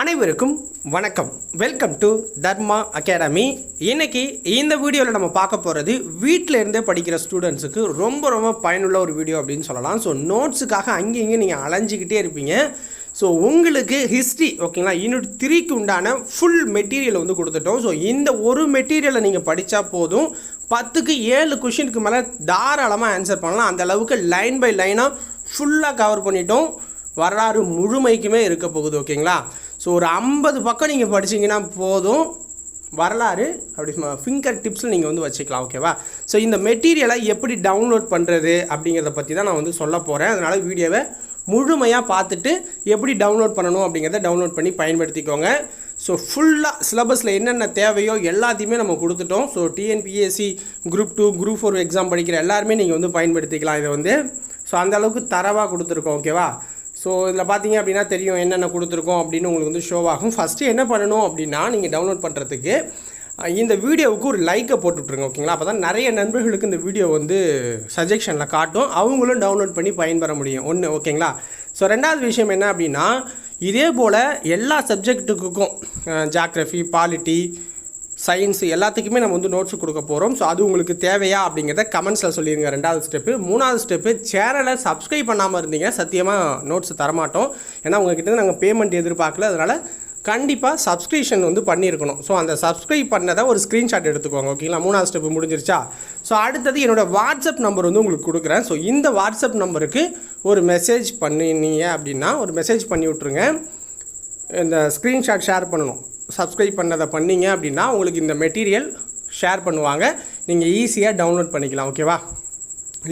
அனைவருக்கும் வணக்கம். Welcome to Dharma academy இன்னைக்கு இந்த வீடியோவில் நம்ம பார்க்க போகிறது வீட்டில் இருந்தே படிக்கிற ஸ்டூடெண்ட்ஸுக்கு ரொம்ப ரொம்ப பயனுள்ள ஒரு வீடியோ அப்படின்னு சொல்லலாம். ஸோ நோட்ஸுக்காக அங்கேயும் இங்கே நீங்கள் அலைஞ்சிக்கிட்டே இருப்பீங்க. ஸோ உங்களுக்கு ஹிஸ்ட்ரி ஓகேங்களா யூனிட் த்ரீக்கு உண்டான ஃபுல் மெட்டீரியல் வந்து கொடுத்துட்டோம். ஸோ இந்த ஒரு மெட்டீரியலை நீங்கள் படித்தா போதும். பத்துக்கு ஏழு கொஷினுக்கு மேலே தாராளமாக ஆன்சர் பண்ணலாம். அந்த அளவுக்கு லைன் பை லைனாக ஃபுல்லாக கவர் பண்ணிட்டோம். வரலாறு முழுமைக்குமே இருக்க போகுது ஓகேங்களா ஸோ ஒரு ஐம்பது பக்கம் நீங்கள் படிச்சீங்கன்னா போதும். வரலாறு அப்படி ஃபிங்கர் டிப்ஸில் நீங்கள் வந்து வச்சுக்கலாம் ஓகேவா ஸோ இந்த மெட்டீரியலை எப்படி டவுன்லோட் பண்ணுறது அப்படிங்கிறத பற்றி தான் நான் வந்து சொல்ல போகிறேன் அதனால் வீடியோவை முழுமையாக பார்த்துட்டு எப்படி டவுன்லோட் பண்ணணும் அப்படிங்கிறத டவுன்லோட் பண்ணி பயன்படுத்திக்கோங்க. ஸோ ஃபுல்லாக சிலபஸில் என்னென்ன தேவையோ எல்லாத்தையுமே நம்ம கொடுத்துட்டோம். So TNPSC group two group four exam படிக்கிற எல்லாருமே நீங்கள் வந்து பயன்படுத்திக்கலாம் இதை வந்து. ஸோ அந்த அளவுக்கு தரவாக கொடுத்துருக்கோம் ஓகேவா ஸோ இதில் பார்த்தீங்க அப்படின்னா தெரியும் என்னென்ன கொடுத்துருக்கோம் அப்படின்னு உங்களுக்கு வந்து ஷோ ஆகும். ஃபஸ்ட்டு என்ன பண்ணணும் அப்படின்னா நீங்கள் டவுன்லோட் பண்ணுறதுக்கு இந்த வீடியோவுக்கு ஒரு லைக்கை போட்டு விட்ருங்க ஓகேங்களா அப்போ தான் நிறைய நண்பர்களுக்கு இந்த வீடியோ வந்து சஜெஷனில் காட்டும். அவங்களும் டவுன்லோட் பண்ணி பயன்பெற முடியும். ஒன்று ஓகேங்களா ஸோ ரெண்டாவது விஷயம் என்ன அப்படின்னா இதே போல் எல்லா சப்ஜெக்ட்டுக்கும் ஜாக்ரஃபி பாலிட்டி சயின்ஸ் எல்லாத்துக்குமே நம்ம வந்து நோட்ஸ் கொடுக்க போகிறோம் ஸோ அது உங்களுக்கு தேவையா அப்படிங்கிறத கமெண்ட்ஸில் சொல்லிடுங்க ரெண்டாவது ஸ்டெப்பு மூணாவது ஸ்டெப்பு சேனலை சப்ஸ்கிரைப் பண்ணாமல் இருந்தீங்க. சத்தியமாக நோட்ஸ் தரமாட்டோம். ஏன்னா உங்ககிட்ட நாங்கள் பேமெண்ட் எதிர்பார்க்கல. அதனால் கண்டிப்பாக சப்ஸ்கிரிப்ஷன் வந்து பண்ணியிருக்கணும். ஸோ அந்த சப்ஸ்கிரைப் பண்ணதை ஒரு ஸ்க்ரீன்ஷாட் எடுத்துக்கோங்க. ஓகேங்களா மூணாவது ஸ்டெப் முடிஞ்சிருச்சா? ஸோ அடுத்தது என்னோட வாட்ஸ்அப் நம்பர் வந்து உங்களுக்கு கொடுக்குறேன். ஸோ இந்த வாட்ஸ்அப் நம்பருக்கு ஒரு மெசேஜ் பண்ணினீங்க அப்படின்னா ஒரு மெசேஜ் பண்ணி விட்ருங்க இந்த ஸ்க்ரீன்ஷாட் ஷேர் பண்ணணும். சப்ஸ்கிரைப் பண்ணதை பண்ணிங்க அப்படின்னா உங்களுக்கு இந்த மெட்டீரியல் ஷேர் பண்ணுவாங்க. நீங்கள் ஈஸியாக டவுன்லோட் பண்ணிக்கலாம் ஓகேவா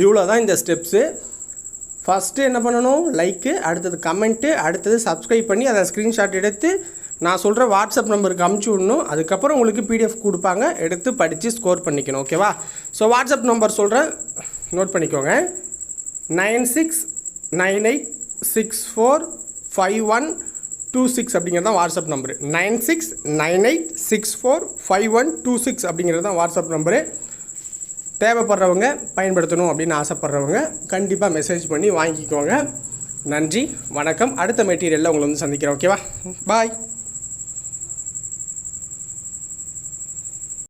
இவ்வளோ தான் இந்த ஸ்டெப்ஸு ஃபஸ்ட்டு என்ன பண்ணணும்? லைக்கு அடுத்தது கமெண்ட்டு அடுத்தது சப்ஸ்கிரைப் பண்ணி அதை ஸ்க்ரீன்ஷாட் எடுத்து நான் சொல்கிற வாட்ஸ்அப் நம்பருக்கு அமுச்சு விடணும். அதுக்கப்புறம் உங்களுக்கு பிடிஎஃப் கொடுப்பாங்க. எடுத்து படித்து ஸ்கோர் பண்ணிக்கணும் ஓகேவா ஸோ வாட்ஸ்அப் நம்பர் சொல்கிறேன் நோட் பண்ணிக்கோங்க. Nine six nine eight six four five one two six அப்படிங்கிறது தான் WhatsApp number nine six nine eight six four five one two six அப்படிங்கிறது தான் வாட்ஸ்அப் நம்பரு தேவைப்படுறவங்க பயன்படுத்தணும் அப்படின்னு ஆசைப்படுறவங்க கண்டிப்பாக மெசேஜ் பண்ணி வாங்கிக்கோங்க. நன்றி வணக்கம். அடுத்த மெட்டீரியலில் உங்களை வந்து சந்திக்கிறேன். ஓகேவா பாய்